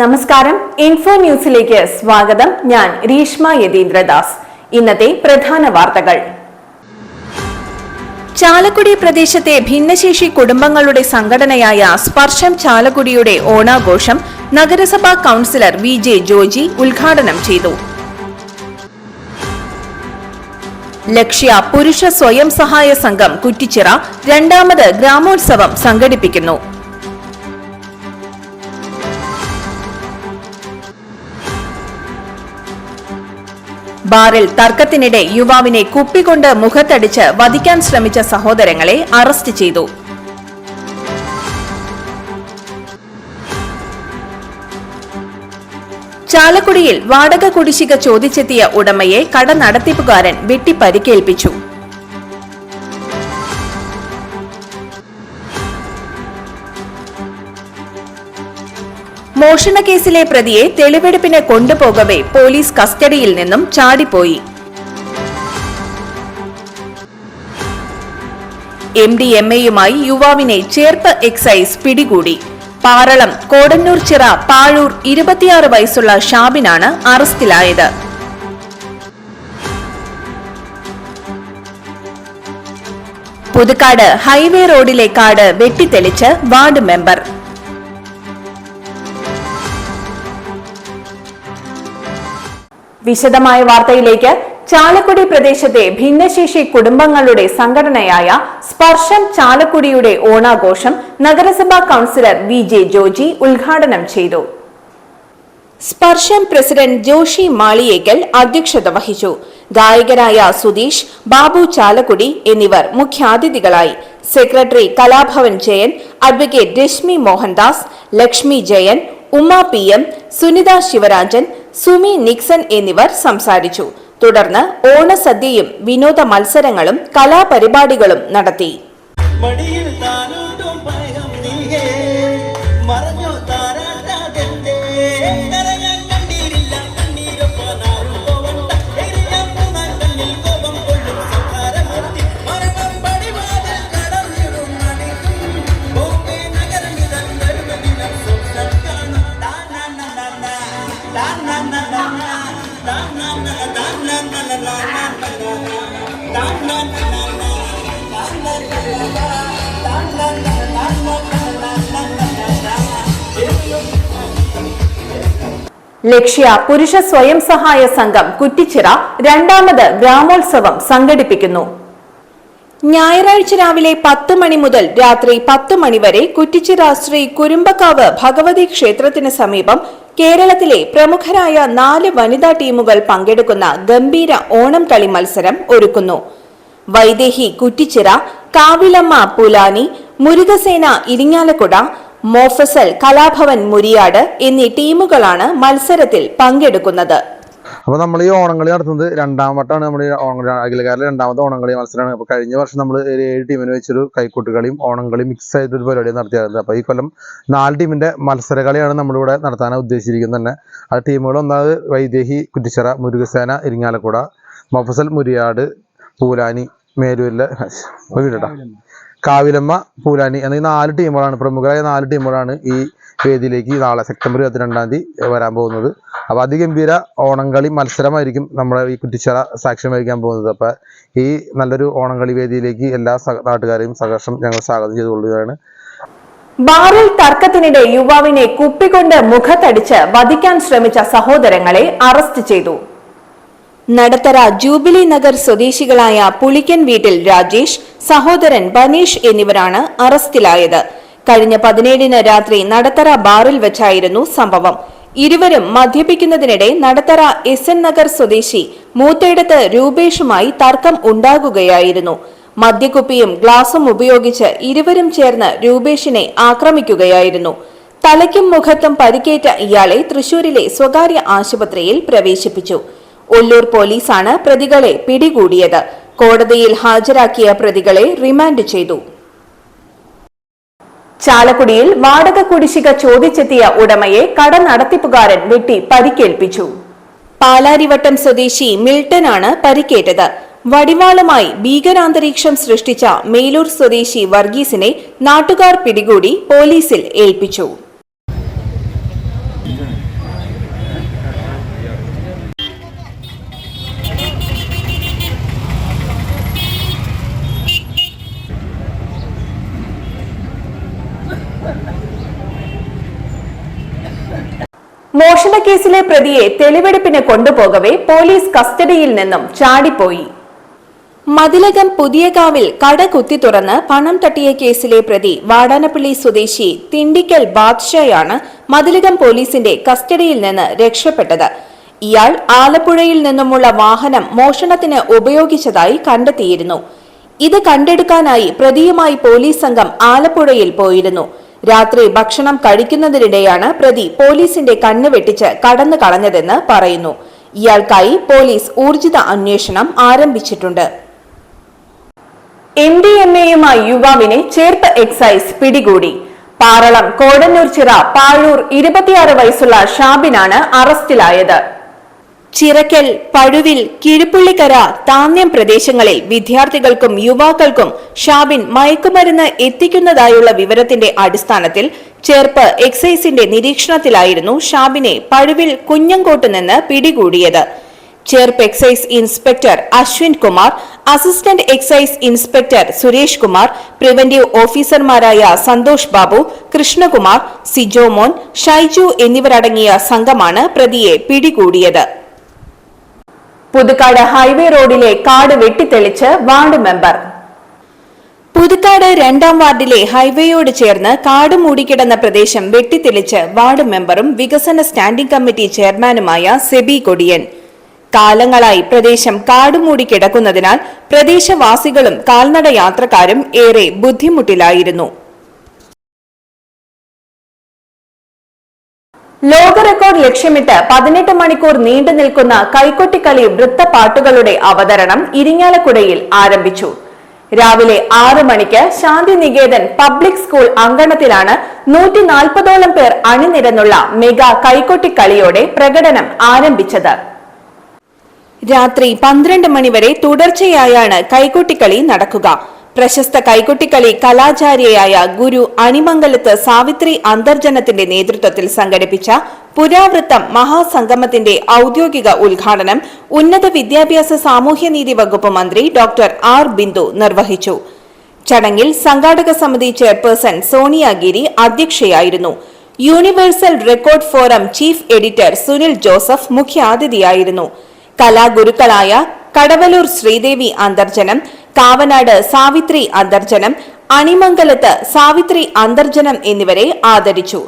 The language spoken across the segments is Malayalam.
നമസ്കാരം. ഇൻഫോ ന്യൂസിലേക്ക് സ്വാഗതം. ഞാൻ രീഷ്മ യതീന്ദ്രദാസ്. ഇന്നത്തെ പ്രധാന വാർത്തകൾ. ചാലക്കുടി പ്രദേശത്തെ ഭിന്നശേഷി കുടുംബങ്ങളുടെ സംഘടനയായ സ്പർശം ചാലക്കുടിയുടെ ഓണാഘോഷം നഗരസഭാ കൌൺസിലർ വി ജെ ജോജി ഉദ്ഘാടനം ചെയ്തു. ലക്ഷ്യ പുരുഷ സ്വയം സഹായ സംഘം കുറ്റിച്ചിറ രണ്ടാമത് ഗ്രാമോത്സവം സംഘടിപ്പിക്കുന്നു. ബാറിൽ തർക്കത്തിനിടെ യുവാവിനെ കുപ്പികൊണ്ട് മുഖത്തടിച്ച് വധിക്കാൻ ശ്രമിച്ച സഹോദരങ്ങളെ അറസ്റ്റ് ചെയ്തു. ചാലക്കുടിയിൽ വാടക കുടിശ്ശിക ചോദിച്ചെത്തിയ ഉടമയെ കട നടത്തിപ്പുകാരൻ വെട്ടി പരിക്കേൽപ്പിച്ചു മോഷണക്കേസിലെ പ്രതിയെ തെളിവെടുപ്പിന് കൊണ്ടുപോകവേ പോലീസ് കസ്റ്റഡിയിൽ നിന്നും ചാടിപ്പോയി. എം ഡി എം എയുമായി യുവാവിനെ ചേർപ്പ് എക്സൈസ് പിടികൂടി. പാറളം കോടന്നൂർ ചിറ പാഴൂർ ഇരുപത്തിയാറ് വയസ്സുള്ള ഷാബിനാണ് അറസ്റ്റിലായത്. പുതുക്കാട് ഹൈവേ റോഡിലെ കാട് വെട്ടിത്തെളിച്ച് വാർഡ് മെമ്പർ. വിശദമായ വാർത്തയിലേക്ക് ചാലക്കുടി പ്രദേശത്തെ ഭിന്നശേഷി കുടുംബങ്ങളുടെ സംഘടനയായ സ്പർശം ചാലക്കുടിയുടെ ഓണാഘോഷം നഗരസഭാ കൌൺസിലർ വി ജെ ജോജി ഉദ്ഘാടനം ചെയ്തു. സ്പർശം പ്രസിഡന്റ് ജോഷി മാളിയേക്കൽ അധ്യക്ഷത വഹിച്ചു. ഗായകരായ സുധീഷ് ബാബു ചാലക്കുടി എന്നിവർ മുഖ്യാതിഥികളായി. Secretary Kalabhavan Jayan advocate Rashmi Mohandas Lakshmi Jayan Umma P M Sunitha Sivarajan Sumi Nixon എന്നിവർ സംസാരിച്ചു. തുടർന്ന് ഓണസദ്യയും വിനോദ മത്സരങ്ങളും കലാപരിപാടികളും നടത്തി. മടിയിൽ കോപം കാണാം. ലക്ഷ്യ പുരുഷ സ്വയം സഹായ സംഘം കുറ്റിച്ചിറ രണ്ടാമത് ഗ്രാമോത്സവം സംഘടിപ്പിക്കുന്നു. ഞായറാഴ്ച രാവിലെ പത്ത് മണി മുതൽ രാത്രി പത്ത് മണി വരെ കുറ്റിച്ചിറ ശ്രീ കുരുമ്പക്കാവ് ഭഗവതി ക്ഷേത്രത്തിന് സമീപം കേരളത്തിലെ പ്രമുഖരായ നാല് വനിതാ ടീമുകൾ പങ്കെടുക്കുന്ന ഗംഭീര ഓണം കളി മത്സരം ഒരുക്കുന്നു. വൈദേഹി കുറ്റിച്ചിറ കാവിലമ്മ പുലാനി മുരുകസേന ഇരിങ്ങാലക്കുട മോഫസൽ കലാഭവൻ മുരിയാട് എന്നീ ടീമുകളാണ് മത്സരത്തിൽ പങ്കെടുക്കുന്നത്. അപ്പോൾ നമ്മൾ ഈ ഓണങ്ങളി നടത്തുന്നത് രണ്ടാം വട്ടമാണ്. നമ്മൾ ഈ ഓണ അഖിലകാരിലെ രണ്ടാമത്തെ ഓണങ്ങളി മത്സരമാണ്. അപ്പോൾ കഴിഞ്ഞ വർഷം നമ്മൾ ഏഴ് ടീമിന് വെച്ചൊരു കൈക്കൂട്ടുകളിയും ഓണങ്ങളി മിക്സ് ആയിട്ടൊരു പരിപാടി നടത്തിയായിരുന്നു. അപ്പോൾ ഈ കൊല്ലം നാല് ടീമിന്റെ മത്സരകളിയാണ് നമ്മളിവിടെ നടത്താൻ ഉദ്ദേശിച്ചിരിക്കുന്നത് തന്നെ. ആ ടീമുകൾ ഒന്നാമത് വൈദേഹി കുറ്റിച്ചിറ മുരുകസേന ഇരിങ്ങാലക്കുട മഫസൽ മുരിയാട് പൂലാനി മേരൂരിലെ വീടട്ടാ കാവിലമ്മ പൂലാനി എന്നീ നാല് ടീമുകളാണ് പ്രമുഖരായ നാല് ടീമുകളാണ് ഈ വേദിയിലേക്ക് നാളെ സെപ്റ്റംബർ ഇരുപത്തിരണ്ടാം തീയതി വരാൻ പോകുന്നത്. അപ്പോൾ അതിഗംഭീര ഓണംകളി മത്സരമായിരിക്കും നമ്മുടെ ഈ കുറ്റിച്ചിറ സാക്ഷ്യം വഹിക്കാൻ പോകുന്നത്. അപ്പോൾ ഈ നല്ലൊരു ഓണംകളി വേദിയിലേക്ക് എല്ലാ നാട്ടുകാരെയും സഹർഷം ഞങ്ങൾ സ്വാഗതം ചെയ്തുകൊള്ളുകയാണ്. ബാറിൽ തർക്കത്തിനിടെ യുവാവിനെ കുപ്പികൊണ്ട് മുഖത്തടിച്ച് വധിക്കാൻ ശ്രമിച്ച സഹോദരങ്ങളെ അറസ്റ്റ് ചെയ്തു. നടത്തറ ജൂബിലി നഗർ സ്വദേശികളായ പുളിക്കൻ വീട്ടിൽ രാജേഷ് സഹോദരൻ ബനീഷ് എന്നിവരാണ് അറസ്റ്റിലായത്. കഴിഞ്ഞ പതിനേഴിന് രാത്രി നടത്തറ ബാറിൽ വെച്ചായിരുന്നു സംഭവം. ഇരുവരും മദ്യപിക്കുന്നതിനിടെ നടത്തറ എസ് എൻ നഗർ സ്വദേശി മൂത്തയിടത്ത് രൂപേഷുമായി തർക്കം ഉണ്ടാകുകയായിരുന്നു. മദ്യക്കുപ്പിയും ഗ്ലാസും ഉപയോഗിച്ച് ഇരുവരും ചേർന്ന് രൂപേഷിനെ ആക്രമിക്കുകയായിരുന്നു. തലയ്ക്കും മുഖത്തും പരിക്കേറ്റ ഇയാളെ തൃശൂരിലെ സ്വകാര്യ ആശുപത്രിയിൽ പ്രവേശിപ്പിച്ചു. ഒല്ലൂർ പോലീസാണ് പ്രതികളെ പിടികൂടിയത്. കോടതിയിൽ ഹാജരാക്കിയ പ്രതികളെ റിമാൻഡ് ചെയ്തു. ചാലക്കുടിയിൽ വാടക കുടിശ്ശിക ചോദിച്ചെത്തിയ ഉടമയെ കട നടത്തിപ്പുകാരൻ വെട്ടി പരിക്കേൽപ്പിച്ചു. പാലാരിവട്ടം സ്വദേശി മിൽട്ടനാണ് പരിക്കേറ്റത്. വടിവാളുമായി ഭീകരാന്തരീക്ഷം സൃഷ്ടിച്ച മേലൂർ സ്വദേശി വർഗീസിനെ നാട്ടുകാർ പിടികൂടി പോലീസിൽ ഏൽപ്പിച്ചു. കേസിലെ പ്രതിയെ തെളിവെടുപ്പിന് കൊണ്ടുപോകവെ പോലീസ് കസ്റ്റഡിയിൽ നിന്നും ചാടിപ്പോയി. മതിലകം പുതിയകാവിൽ കട കുത്തി തുറന്ന് പണം തട്ടിയ കേസിലെ പ്രതി വാടാനപ്പള്ളി സ്വദേശി തിണ്ടിക്കൽ ബാദ്ഷയാണ് മതിലകം പോലീസിന്റെ കസ്റ്റഡിയിൽ നിന്ന് രക്ഷപ്പെട്ടത്. ഇയാൾ ആലപ്പുഴയിൽ നിന്നുമുള്ള വാഹനം മോഷണത്തിന് ഉപയോഗിച്ചതായി കണ്ടെത്തിയിരുന്നു. ഇത് കണ്ടെടുക്കാനായി പ്രതിയുമായി പോലീസ് സംഘം ആലപ്പുഴയിൽ പോയിരുന്നു. രാത്രി ഭക്ഷണം കഴിക്കുന്നതിനിടെയാണ് പ്രതി പോലീസിന്റെ കണ്ണ് വെട്ടിച്ച് കടന്നു കളഞ്ഞതെന്ന് പറയുന്നു. ഇയാൾക്കായി പോലീസ് ഊർജിത അന്വേഷണം ആരംഭിച്ചിട്ടുണ്ട്. എം ഡി എം എയുമായി യുവാവിനെ ചേർപ്പ് എക്സൈസ് പിടികൂടി. പാറളം കോടന്നൂർ ചിറ പാഴൂർ ഇരുപത്തിയാറ് വയസ്സുള്ള ഷാബിനാണ് അറസ്റ്റിലായത്. ചിറക്കൽ പഴുവിൽ കിഴുപ്പുള്ളിക്കര താന്യം പ്രദേശങ്ങളിൽ വിദ്യാർത്ഥികൾക്കും യുവാക്കൾക്കും ഷാബിൻ മയക്കുമരുന്ന് എത്തിക്കുന്നതായുള്ള വിവരത്തിന്റെ അടിസ്ഥാനത്തിൽ ചേർപ്പ് എക്സൈസിന്റെ നിരീക്ഷണത്തിലായിരുന്നു ഷാബിനെ പഴുവിൽ കുഞ്ഞങ്കോട്ട് നിന്ന് പിടികൂടിയത്. Cherpu excise inspector Ashwin Kumar assistant excise inspector Suresh Kumar preventive ഓഫീസർമാരായ സന്തോഷ് ബാബു കൃഷ്ണകുമാർ സിജോമോൻ ഷൈജു എന്നിവരടങ്ങിയ സംഘമാണ് പ്രതിയെ പിടികൂടിയത്. പുതുക്കാട് ഹൈവേ റോഡിലെ കാട് വെട്ടിത്തെളിച്ച് വാർഡ് മെമ്പർ. പുതുക്കാട് രണ്ടാം വാർഡിലെ ഹൈവേയോട് ചേർന്ന് കാട് മൂടിക്കിടന്ന പ്രദേശം വെട്ടിത്തെളിച്ച് വാർഡ് മെമ്പറും വികസന സ്റ്റാൻഡിംഗ് കമ്മിറ്റി ചെയർമാനുമായ സെബി കൊടിയൻ. കാലങ്ങളായി പ്രദേശം കാടുമൂടി കിടക്കുന്നതിനാൽ പ്രദേശവാസികളും കാൽനട യാത്രക്കാരും ഏറെ ബുദ്ധിമുട്ടിലായിരുന്നു. ലോക റെക്കോർഡ് ലക്ഷ്യമിട്ട് പതിനെട്ട് മണിക്കൂർ നീണ്ടു നിൽക്കുന്ന കൈക്കൊട്ടിക്കളി വൃത്തപ്പാട്ടുകളുടെ അവതരണം ഇരിങ്ങാലക്കുടയിൽ ആരംഭിച്ചു. രാവിലെ ആറ് മണിക്ക് ശാന്തിനികേതൻ പബ്ലിക് സ്കൂൾ അങ്കണത്തിലാണ് നൂറ്റി നാൽപ്പതോളം പേർ അണിനിരന്നുള്ള മെഗാ കൈക്കൊട്ടിക്കളിയോടെ പ്രകടനം ആരംഭിച്ചത്. രാത്രി പന്ത്രണ്ട് മണിവരെ തുടർച്ചയായാണ് കൈകൊട്ടിക്കളി നടക്കുക. പ്രശസ്ത കൈകൊട്ടിക്കളി കലാചാര്യയായ ഗുരു അണിമംഗലത്ത് സാവിത്രി അന്തർജനത്തിന്റെ നേതൃത്വത്തിൽ സംഘടിപ്പിച്ച പുരാവൃത്തം മഹാസംഗമത്തിന്റെ ഔദ്യോഗിക ഉദ്ഘാടനം ഉന്നത വിദ്യാഭ്യാസ സാമൂഹ്യനീതി വകുപ്പ് മന്ത്രി ഡോക്ടർ ആർ ബിന്ദു നിർവഹിച്ചു. ചടങ്ങിൽ സംഘാടക സമിതി chairperson Sonia Giri അധ്യക്ഷയായിരുന്നു. Universal record forum chief editor Sunil Joseph മുഖ്യാതിഥിയായിരുന്നു. കലാഗുരുക്കളായ കടവലൂർ ശ്രീദേവി അന്തർജനം കാവനാട് സാവിത്രി അന്തർജനം അണിമംഗലത്ത് സാവിത്രി അന്തർജനം എന്നിവരെ ആദരിച്ചു.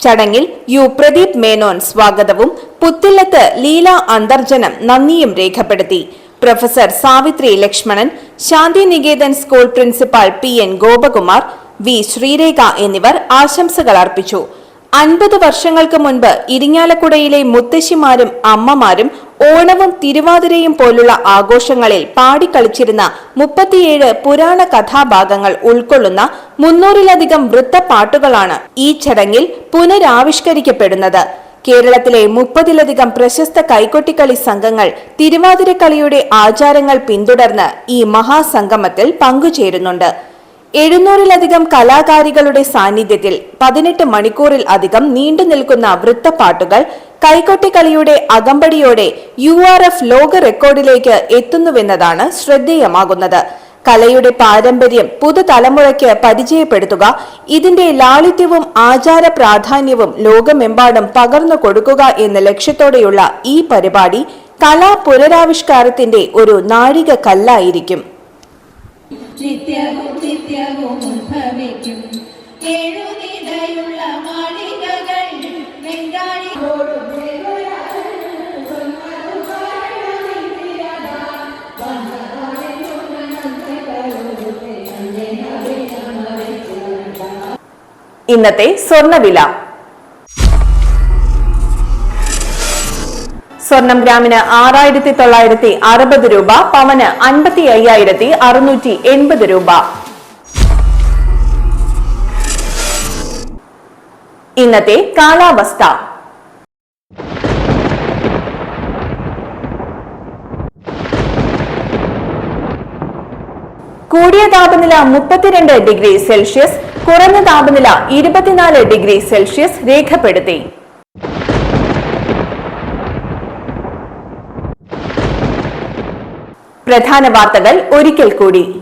ചടങ്ങിൽ യു പ്രദീപ് മേനോൻ സ്വാഗതവും പുത്തില്ലത്ത് ലീല അന്തർജനം നന്ദിയും രേഖപ്പെടുത്തി. Professor Savithri Lakshmanan Shantiniketan school principal P N Gopakumar V Sreerekha എന്നിവർ ആശംസകൾ അർപ്പിച്ചു. അൻപത് വർഷങ്ങൾക്ക് മുൻപ് ഇരിങ്ങാലക്കുടയിലെ മുത്തശ്ശിമാരും അമ്മമാരും ഓണവും തിരുവാതിരയും പോലുള്ള ആഘോഷങ്ങളിൽ പാടിക്കളിച്ചിരുന്ന മുപ്പത്തിയേഴ് പുരാണ കഥാഭാഗങ്ങൾ ഉൾക്കൊള്ളുന്ന മുന്നൂറിലധികം വൃത്തപ്പാട്ടുകളാണ് ഈ ചടങ്ങിൽ പുനരാവിഷ്കരിക്കപ്പെടുന്നത്. കേരളത്തിലെ മുപ്പതിലധികം പ്രശസ്ത കൈകൊട്ടിക്കളി സംഘങ്ങൾ തിരുവാതിരക്കളിയുടെ ആചാരങ്ങൾ പിന്തുടർന്ന് ഈ മഹാസംഗമത്തിൽ പങ്കുചേരുന്നുണ്ട്. എഴുന്നൂറിലധികം കലാകാരികളുടെ സാന്നിധ്യത്തിൽ പതിനെട്ട് മണിക്കൂറിൽ അധികം നീണ്ടു നിൽക്കുന്ന വൃത്തപ്പാട്ടുകൾ കൈകൊട്ടിക്കളിയുടെ അകമ്പടിയോടെ യു ആർ എഫ് ലോക റെക്കോർഡിലേക്ക് എത്തുന്നുവെന്നതാണ് ശ്രദ്ധേയമാകുന്നത്. കലയുടെ പാരമ്പര്യം പുതുതലമുറയ്ക്ക് പരിചയപ്പെടുത്തുക ഇതിന്റെ ലാളിത്യവും ആചാര പ്രാധാന്യവും ലോകമെമ്പാടും പകർന്നു കൊടുക്കുക എന്ന ലക്ഷ്യത്തോടെയുള്ള ഈ പരിപാടി കലാ പുനരാവിഷ്കാരത്തിന്റെ ഒരു നാഴിക കല്ലായിരിക്കും നിത്യവും നിത്യവും ഉത്ഭവിക്കും. ഏഴുനിലയുള്ള ഇന്നത്തെ സ്വർണവില. സ്വർണം ഗ്രാമിന് ആറായിരത്തി തൊള്ളായിരത്തി അറുപത് രൂപ പവന് അൻപത്തി അയ്യായിരത്തി അറുന്നൂറ്റി എൺപത് രൂപ. ഇന്നത്തെ കാലാവസ്ഥ. കൂടിയ താപനില മുപ്പത്തിരണ്ട് ഡിഗ്രി സെൽഷ്യസ് കുറഞ്ഞ താപനില ഇരുപത്തിനാല് ഡിഗ്രി സെൽഷ്യസ് രേഖപ്പെടുത്തി. പ്രധാന വാർത്തകൾ ഒരിക്കൽ കൂടി.